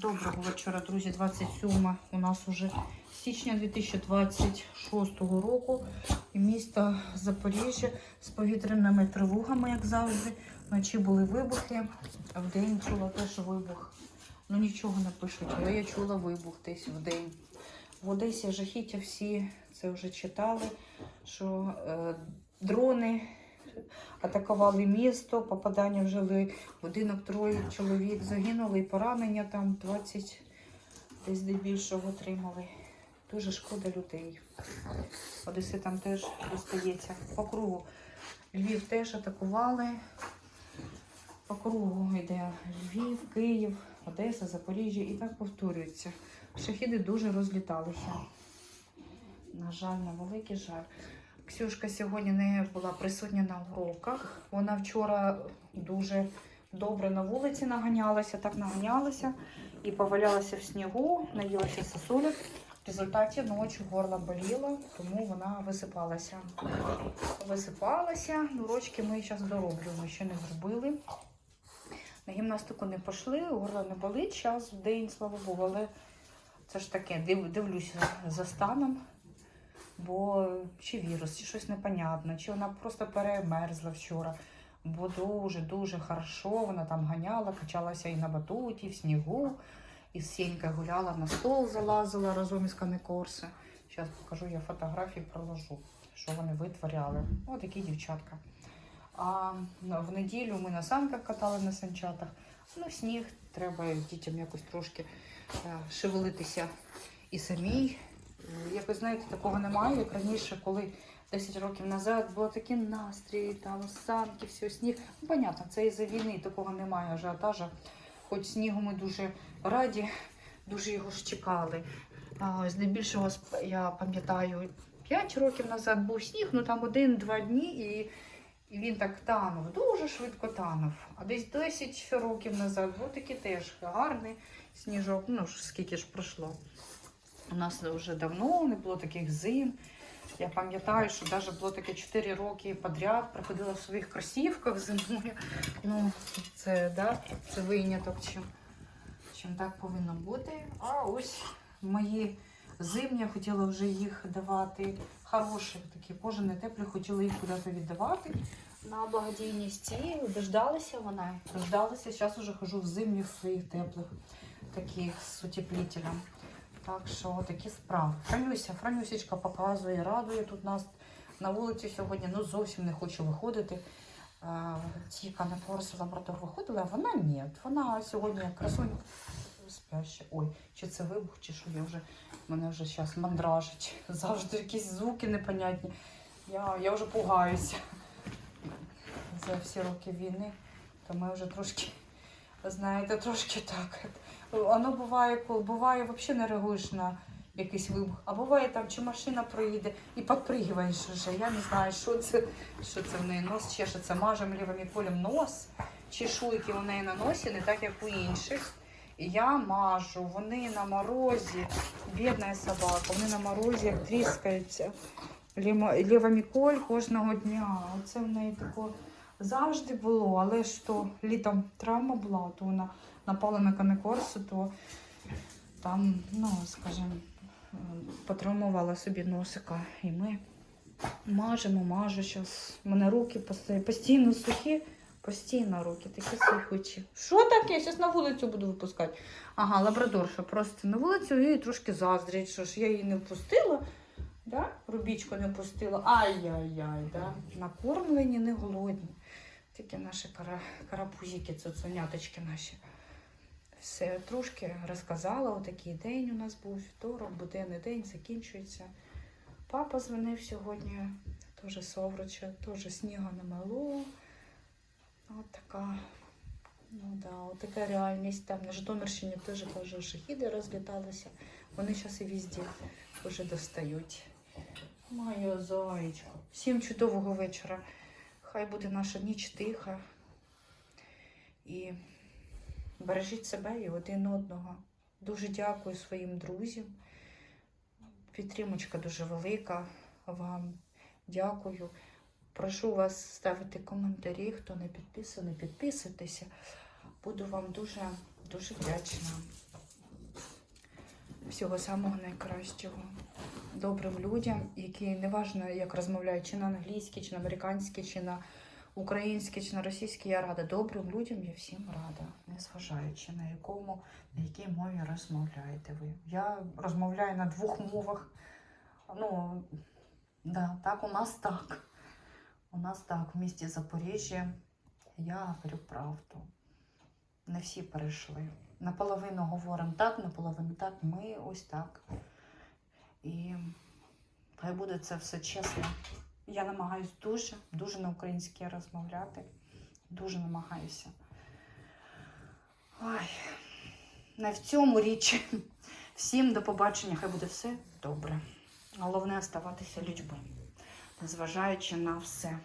Доброго вечора, друзі. 27 у нас уже січня 2026 року. І місто Запоріжжя з повітряними тривогами, як завжди. Вночі були вибухи, а вдень чула теж вибух. Ну нічого не пишуть, але я чула вибух десь вдень. В Одесі жахіття всі це вже читали, що е, дрони атакували місто, попадання в жилий будинок, троє чоловік загинули і поранення там 20 десь здебільшого отримали. Дуже шкода людей. Одеси там теж достається. По кругу. Львів теж атакували. По кругу йде Львів, Київ, Одеса, Запоріжжя і так повторюється. Шахіди дуже розліталися. На жаль, на великий жаль. Ксюшка сьогодні не була присутня на уроках. Вона вчора дуже добре на вулиці наганялася, так наганялася і повалялася в снігу, наїлася сосулек. В результаті ночі горло боліло, тому вона висипалася. Висипалася. Урочки ми зараз дороблюємо, ще не зробили. На гімнастику не пішли, горло не болить, час в день, слава Богу, але це ж таке, див, дивлюся за станом. Бо чи вірус, чи щось непонятне, чи вона просто перемерзла вчора. Бо дуже-дуже хорошо вона там ганяла, качалася і на батуті, і в снігу, і з Сенькою гуляла, на стол залазила разом із канекорси. Зараз покажу я фотографії, проложу, що вони витворяли. Ось такі дівчатка. А в неділю ми на санках катали на санчатах. Ну, сніг, треба дітям якось трошки е, шевелитися і самій. Якось, знаєте, такого немає, як раніше, коли 10 років назад було такі настрій, там санки, все, сніг. Ну, понятно, це із-за війни, такого немає ажіотажа. Хоч снігу ми дуже раді, дуже його ж чекали. Здебільшого, я пам'ятаю, 5 років назад був сніг, ну там один-два дні, і, і він так танув, дуже швидко танув. А десь 10 років назад був такий теж гарний сніжок, ну скільки ж пройшло. У нас вже давно не було таких зим. Я пам'ятаю, що навіть було таке 4 роки подряд, приходила в своїх кросівках зимою. Ну, це, да, це виняток, чим, чим так повинно бути. А ось мої зимні, я хотіла вже їх давати. Хороші, такі кожані теплі, хотіла їх кудись віддавати на благодійність. І дождалася вона. Дождалася. Зараз вже хожу в зимніх своїх теплих, таких з утеплителем. Так що такі справи. Франюся, Франюсечка показує, радує тут нас на вулиці сьогодні. Ну зовсім не хочу виходити. Е, Тіка на форсу лаборатор виходила, а вона ні. Вона сьогодні красунь спяща. Ой, чи це вибух, чи що я вже мене вже зараз мандражить. Завжди якісь звуки непонятні. Я, я вже пугаюся за всі роки війни, то ми вже трошки, знаєте, трошки так. Воно буває, коли буває, взагалі не реагуєш на якийсь вибух. А буває там, чи машина проїде і підпригиваєш вже. Я не знаю, що це, що це в неї нос чешеться, мажем лівим полем нос, чешуйки у неї на носі, не так, як у інших. Я мажу, вони на морозі, бідна собака, вони на морозі як тріскаються. Лімо- Лівоміколь кожного дня. Оце в неї таке завжди було, але ж то літом травма була, то вона напала на канекорсу, то там, ну, скажімо, потравмувала собі носика. І ми мажемо, мажу зараз. У мене руки постійно, сухі, постійно руки такі сухучі. Що таке? Я Зараз на вулицю буду випускати. Ага, лабрадорша просто на вулицю і трошки заздрять, що ж я її не впустила. Да? Рубічку не пустила. Ай-яй-яй, да? накормлені, не голодні. Такі наші кара... карапузики, цуценяточки наші. Все трошки розказала. Отакий день у нас був вівторок, буденний день закінчується. Папа дзвонив сьогодні, теж совруча, теж снігу намало. От така, ну да, от така реальність. Там на Житомирщині теж теж шахіди розліталися. Вони зараз і везде вже достають. Моя зайчка. Всім чудового вечора. Хай буде наша ніч тиха. І бережіть себе і один одного. Дуже дякую своїм друзям. Підтримочка дуже велика вам. Дякую. Прошу вас ставити коментарі. Хто не підписаний, підписуйтеся. Буду вам дуже, дуже вдячна. Всього самого найкращого. Добрим людям, які неважно, як розмовляють, чи на англійській, чи на американській, чи на українській, чи на російській, я рада. Добрим людям я всім рада, незважаючи на якому, на якій мові розмовляєте ви. Я розмовляю на двох мовах. Ну, да, так, у нас так. У нас так, в місті Запоріжжя. Я говорю правду. Не всі перейшли. Наполовину говоримо так, наполовину так. Ми ось так. І хай буде це все чесно. Я намагаюся дуже, дуже на українській розмовляти. Дуже намагаюся. Ой, не в цьому річ. Всім до побачення, хай буде все добре. Головне оставатися людьми, незважаючи на все.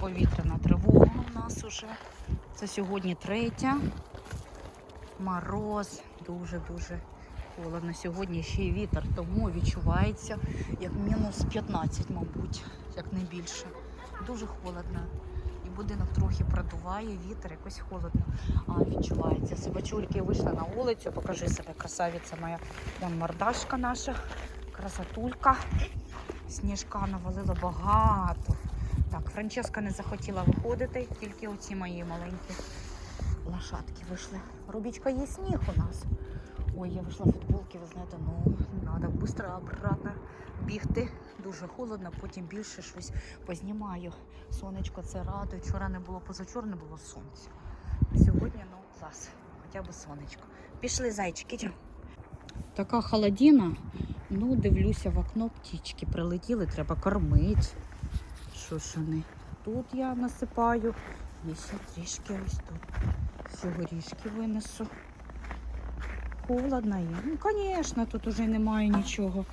Повітряна тривога у нас уже. Це сьогодні третя. Мороз дуже-дуже холодно. Сьогодні ще й вітер, тому відчувається як мінус 15, мабуть, як не більше. Дуже холодно. І будинок трохи продуває, вітер, якось холодно. А відчувається. Собачульки вийшли на вулицю, покажи себе, красавиця моя. Вон мордашка наша, красотулька. Сніжка навалило багато. Так, Франческа не захотіла виходити, тільки оці мої маленькі лошадки вийшли. Рубічка, є сніг у нас. Ой, я вийшла в футболки, ви знаєте, ну, треба швидко обратно бігти. Дуже холодно, потім більше щось познімаю. Сонечко це радує. Вчора не було, позавчора не було сонця. Сьогодні, ну, клас, хоча б сонечко. Пішли, зайчики. Така холодина. Ну, дивлюся в окно, птічки прилетіли, треба кормити. Що ж вони? Тут я насипаю. І ще трішки ось тут. Всі горішки винесу. Холодно є. Ну, звісно, тут уже немає нічого.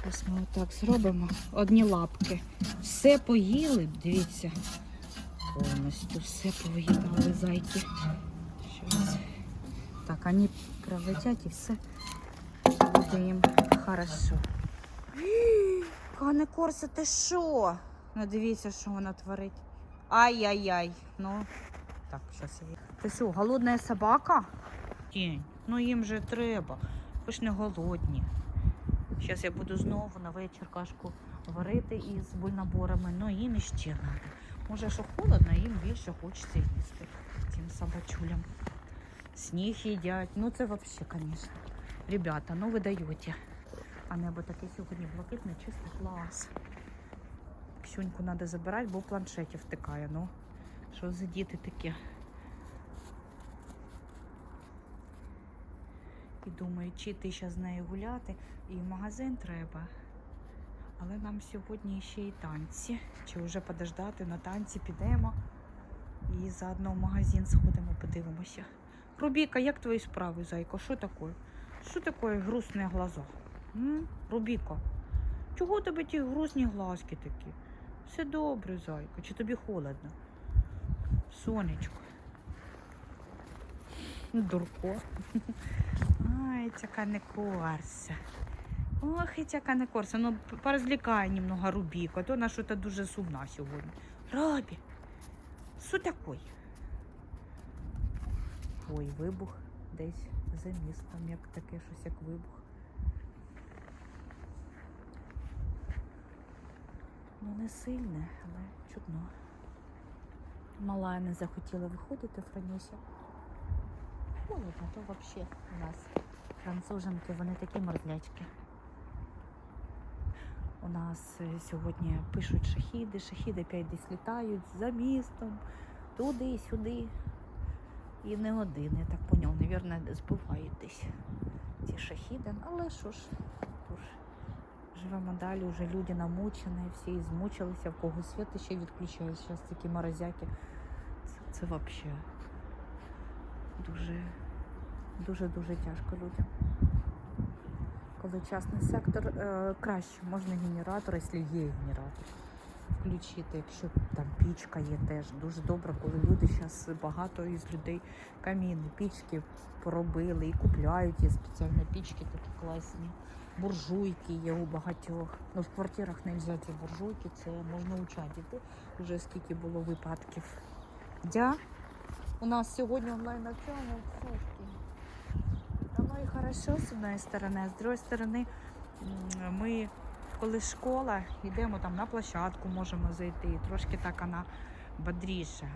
Щось ми отак зробимо. Одні лапки. Все поїли, дивіться. Повністю все поїдали зайки. Щось. Так, вони прилетять і все буде їм хорошо. Кане Корса, що? Ну дивіться, що вона творить. Ай-яй-яй. Ну, так, зараз я. Ти що, голодна собака? Тінь. Ну їм же треба. Ви ж не голодні. Зараз я буду знову на вечір кашку варити із бульнаборами, ну їм іще треба. Може, що холодно, їм більше хочеться їсти цим собачулям. Сніг їдять. Ну це взагалі, звісно. Ребята, ну ви даєте. А небо таке сьогодні блакитне, чисто клас. Ксюньку треба забирати, бо в планшеті втикає. Ну, що за діти такі? І думаю, чи ти ще з нею гуляти, і в магазин треба. Але нам сьогодні ще й танці. Чи вже подождати на танці підемо і заодно в магазин сходимо, подивимося. Рубіка, як твої справи, зайко? Що таке? Що таке грустні глаза? М? Рубіка, чого у тебе ті грустні глазки такі? Все добре, зайко, чи тобі холодно? Сонечко. Дурко. Ай, цяка не корса. Ох, і цяка не корса. Ну, п- порозвлікай немного Рубіка, то вона щось дуже сумна сьогодні. Робі, що таке? Ой, вибух десь за містом, як таке щось, як вибух. Ну, не сильне, але чудно. Мала не захотіла виходити, Франюся. Холодно, то взагалі у нас француженки, вони такі морзлячки. У нас е, сьогодні пишуть шахіди, шахіди опять десь літають за містом, туди, сюди. І не один, я так поняв, навірно, збивають десь ці шахіди. Але що ж, живемо далі, вже люди намучені, всі змучилися, в кого світи ще відключають. Зараз такі морозяки. Це, це взагалі дуже, дуже дуже тяжко людям. Коли частний сектор е, краще, можна генератор, якщо є генератор, включити, якщо там пічка є теж. Дуже добре, коли люди зараз багато із людей каміни, пічки поробили і купляють є спеціальні пічки такі класні. Буржуйки є у багатьох. Ну, в квартирах не ці буржуйки, це можна у чадіти. Уже скільки було випадків. Дя. У нас сьогодні онлайн навчання в сутки. Та ну і хорошо. з одної сторони, а з другої сторони ми, коли школа, йдемо там на площадку, можемо зайти. Трошки так вона бодріша.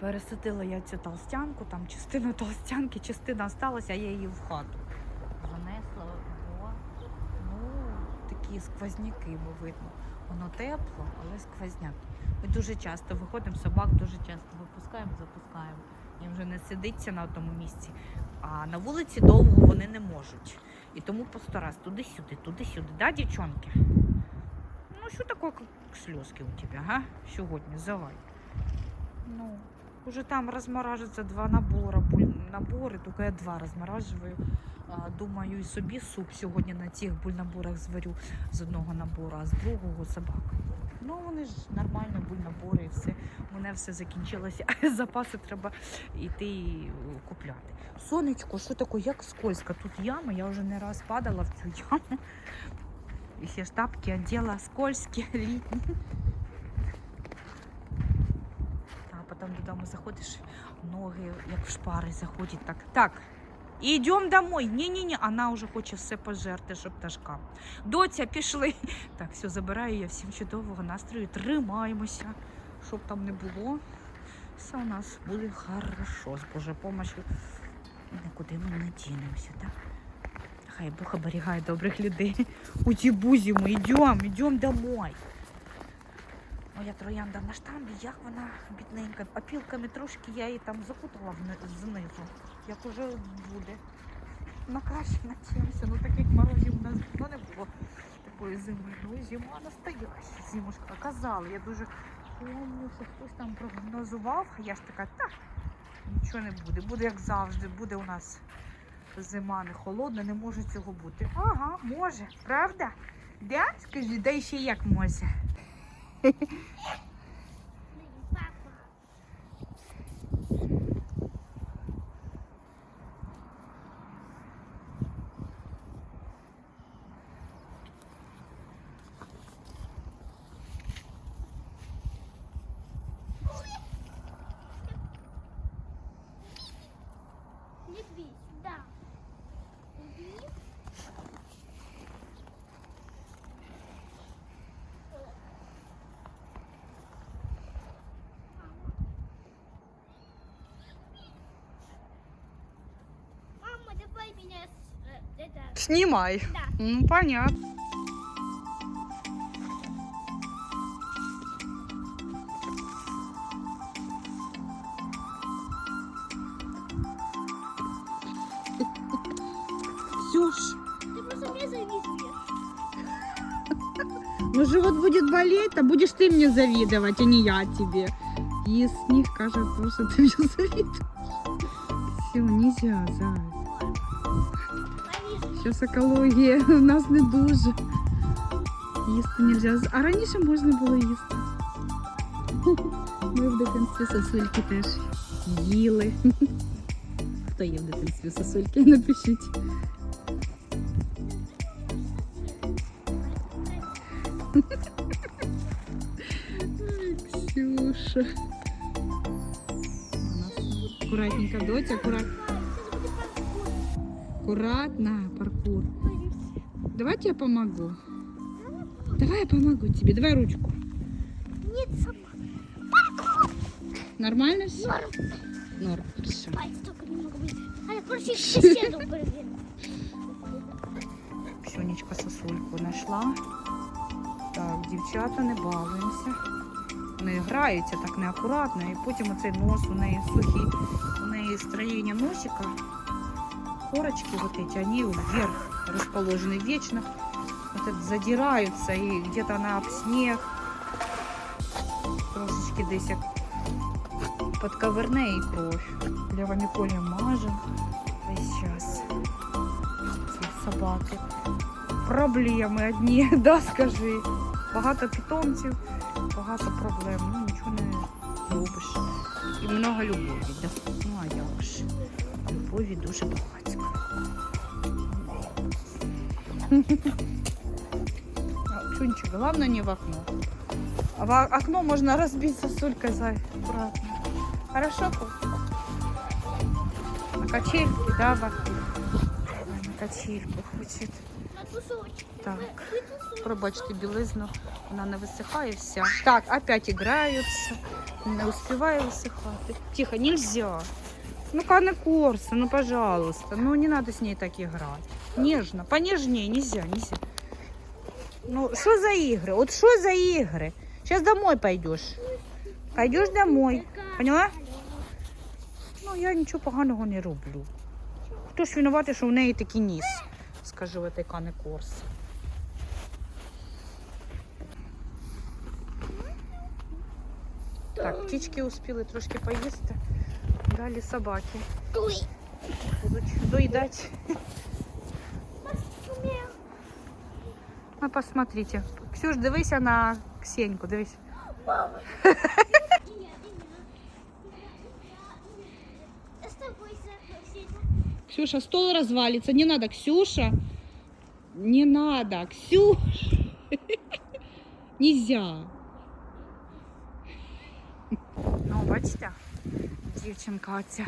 Пересадила я цю толстянку, там частину толстянки, частина осталася, а я її в хату занесла. О, ну, такі сквозняки, бо видно. Воно тепло, але сквозняки. Ми дуже часто виходимо, собак дуже часто випускаємо, запускаємо. Їм вже не сидиться на одному місці. А на вулиці довго вони не можуть. І тому постараюсь туди-сюди, туди-сюди. Да, дівчонки? Ну, що таке як сльозки у тебе, га? Сьогодні, завай. Ну, уже там розморажується два набори, набори, тільки я два розморажую. Думаю, і собі суп сьогодні на цих бульнаборах зварю з одного набору, а з другого собака. Ну, вони ж нормально, бульнабори і все. Мене все закінчилося, а запаси треба йти і купляти. Сонечко, що таке, як скользко? Тут яма, я вже не раз падала в цю яму. І ж тапки оділа скользкі, літні. А потім додому заходиш, ноги як в шпари заходять так. Так, Йдемо домой. Ні-ні-ні, вона вже хоче все пожерти, щоб пташкам. Доця, пішли. Так, все, забираю я всім чудового настрою. Тримаємося, щоб там не було. Все у нас буде хорошо. З Божою помощью. Нікуди ми не дінемося, так? Хай Бог оберігає добрих людей. У ті бузі ми йдемо, йдемо домой. Моя троянда на штамбі, як вона бідненька. Опілками трошки я її там закутала знизу. Як уже буде. Накрашена чимось. Ну таких морозів у нас давно не було такої зими. Ну зима настояща зимушка. Казали, я дуже помню, що хтось там прогнозував. Я ж така, так, нічого не буде. Буде як завжди, буде у нас зима не холодна, не може цього бути. Ага, може, правда? Да? Скажи, да ще як може. Давай меня с, э, это, Снимай. да. Ну, понятно. Все ж. Ты просто мне завидуешь. Ну, живот будет болеть, а будешь ты мне завидовать, а не я тебе. И с них кажется, что ты мне завидуешь. Все, нельзя, зай Завидуешь. Зараз екологія у нас не дуже. Їсти нельзя. А раніше можна було їсти. Ми в дитинстві сосульки теж їли. Хто є в дитинстві сосульки, напишіть. Ой, Ксюша. У нас Аккуратненько, доця, аккуратно. Аккуратно, паркур. Давай я помогу. Давай я помогу тебе. Давай ручку. Нет, сама. Нормально все? Норм. Норм, хорошо. Пальцы только немного выйти. А я проще к соседу. Ксюнечка сосульку знайшла. Так, дівчата, не балуємося. Вони граються так неаккуратно, і потім оцей нос у неї сухий, у неї строєння носика, корочки вот эти, они вверх расположены вечно. Вот это задираются и где-то она об снег. Трошечки десь як подковерне і кров. Левами колем мажем. Весь час. Ці собаки. Проблеми одні, да, скажи. Багато питомців, багато проблем. Ну нічого не робиш. І много любові, да? Ну а як ж? Любові дуже багатько. А, Чунчик, главное не в окно. А в о- окно можно разбить сосулькой, зай. Аккуратно. Хорошо, Коль? На качельки, да, Баки? На качельку хоче. На тусовочку. Так. Вы- вы тусовочку. Пробачте білизну, вона не висихає вся. Так, опять играются. Не успеваю высыхать. Тихо, нельзя. Ну, Кана Корса, ну, пожалуйста. Ну, не надо с ней так играть. Нежно, понежнее, нельзя, нельзя. Ну, что за игры? Вот что за игры? Сейчас домой пойдешь. Пойдешь домой. Поняла? Ну, я нічого поганого не роблю. Хто ж винуватий, що в неї такий ніс, скажу, в этой Кани Корс. Так, птічки успіли трошки поїсти. Далі собаки Ой, будуть доїдати. Ну, посмотрите. Ксюш, дивися на Ксеньку, дивись. Мама. Оставайся, Ксения. Ксюша, стол развалится. Не надо, Ксюша. Не надо, Ксюша. Нельзя. Ну, бачите, дівчинка оця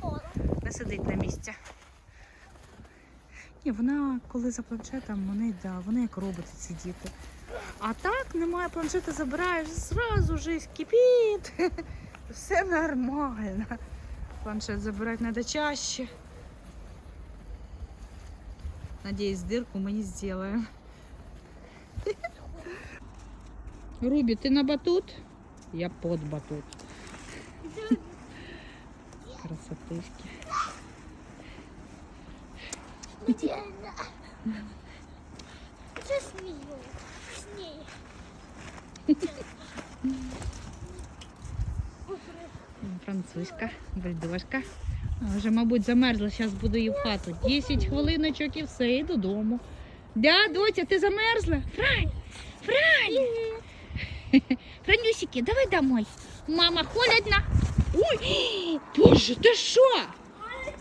Холодно. не сидить на місці. Ні, вона коли за планшетом, вони, да, вони як роботи ці діти. А так немає планшета, забираєш, зразу жизнь кипить. Все нормально. Планшет забирати треба чаще. Надеюсь, дырку мы не сделаем. Руби, ты на батут? Я под батут. Красотышки. Где она? Что с ней? Французька, бульдожка. Вже, мабуть, замерзла, зараз буду її в хату. 10 хвилиночок і все, і додому. Да, доця, ти замерзла? Франь! Франь! Франюсики, давай домой. Мама, холодно. Ой, боже, ти що?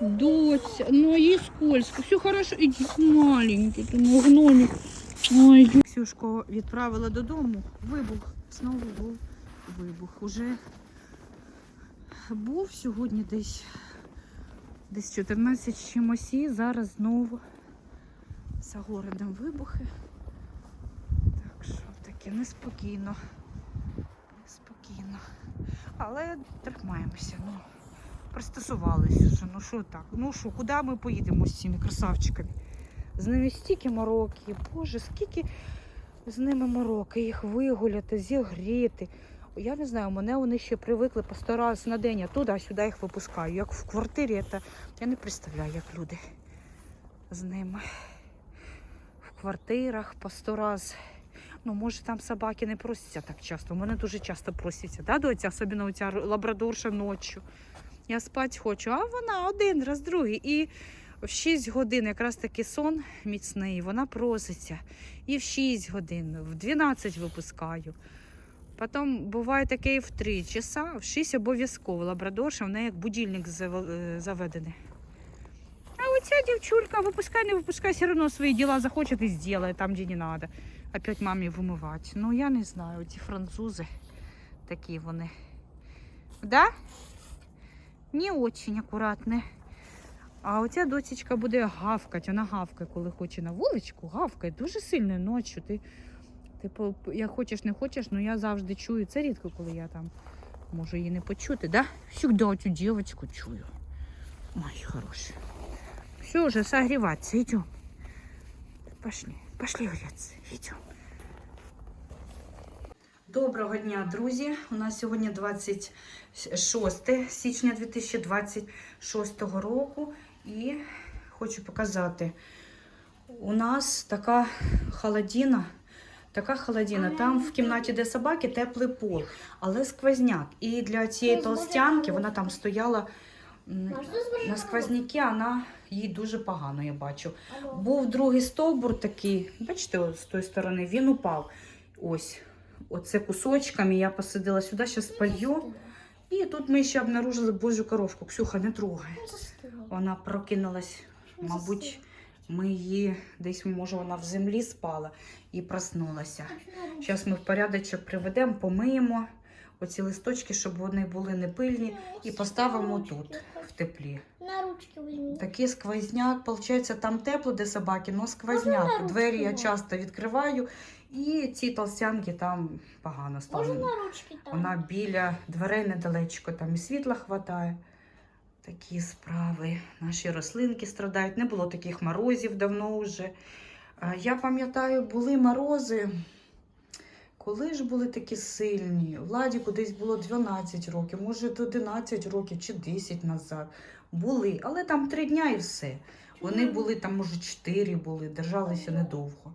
Доця, ну їй скользко. Все хорошо, іди, маленький, ти мой гномик. Ой, Ксюшку відправила додому. Вибух. Знову був вибух. Уже був сьогодні десь десь 14 чимось і зараз знову за городом вибухи. Так що таке неспокійно. Неспокійно. Але тримаємося. Ну, пристосувалися вже. Ну що так? Ну що, куди ми поїдемо з цими красавчиками? З ними стільки мороки. Боже, скільки з ними мороки, їх вигуляти, зігріти. Я не знаю, мене вони ще привикли по сто раз на день, а туди-сюди їх випускаю. Як в квартирі, це я не представляю, як люди з ними. В квартирах по сто раз. Ну, може, там собаки не просяться так часто. У мене дуже часто просяться, да, доця, особливо оця лабрадорша ночі. Я спати хочу, а вона один раз, другий. І в 6 годин якраз таки сон міцний, вона проситься. І в 6 годин, в 12 випускаю. Потім буває таке і в 3 часа, в 6 обов'язково лабрадорша, в неї як будильник е, заведений. А оця дівчулька, випускай, не випускай, все одно свої діла захоче і зробить там, де не треба. Опять мамі вимивати. Ну, я не знаю, ці французи такі вони. Да? Не очень акуратні. А оця дочечка буде гавкати, вона гавкає, коли хоче на вуличку, гавкає дуже сильно ночі. Ти, типу, як хочеш, не хочеш, ну я завжди чую. Це рідко, коли я там можу її не почути, да? Всегда цю дівчинку чую. Ой, хороша. Все, уже согреваться, идем. Пошли, пошли греться, идем. Доброго дня, друзі. У нас сьогодні 26 січня 2026 року. І хочу показати. У нас така холодина. Така холодина. Там в кімнаті, де собаки, теплий пол, але сквозняк. І для цієї толстянки вона там стояла на сквозняки, вона їй дуже погано, я бачу. Був другий стовбур такий, бачите, з тої сторони, він упав. Ось, оце кусочками. Я посадила сюди, зараз полью. І тут ми ще обнаружили божу коровку. Ксюха, не трогай. Вона прокинулась, мабуть, ми її десь, може, вона в землі спала і проснулася. Зараз ми в порядочок приведемо, помиємо. Оці листочки, щоб вони були не пильні, і поставимо тут, в теплі. На ручки возьми. Такий сквозняк, виходить, там тепло, де собаки, але сквозняк. Двері я часто відкриваю, і ці толстянки там погано стали. на ручки там? Вона біля дверей недалечко, там і світла хватає. Такі справи. Наші рослинки страдають. Не було таких морозів давно вже. Я пам'ятаю, були морози. Коли ж були такі сильні? Владі кудись було 12 років, може 11 років чи 10 назад. Були, але там три дня і все. Вони були там, може, 4 були, держалися недовго.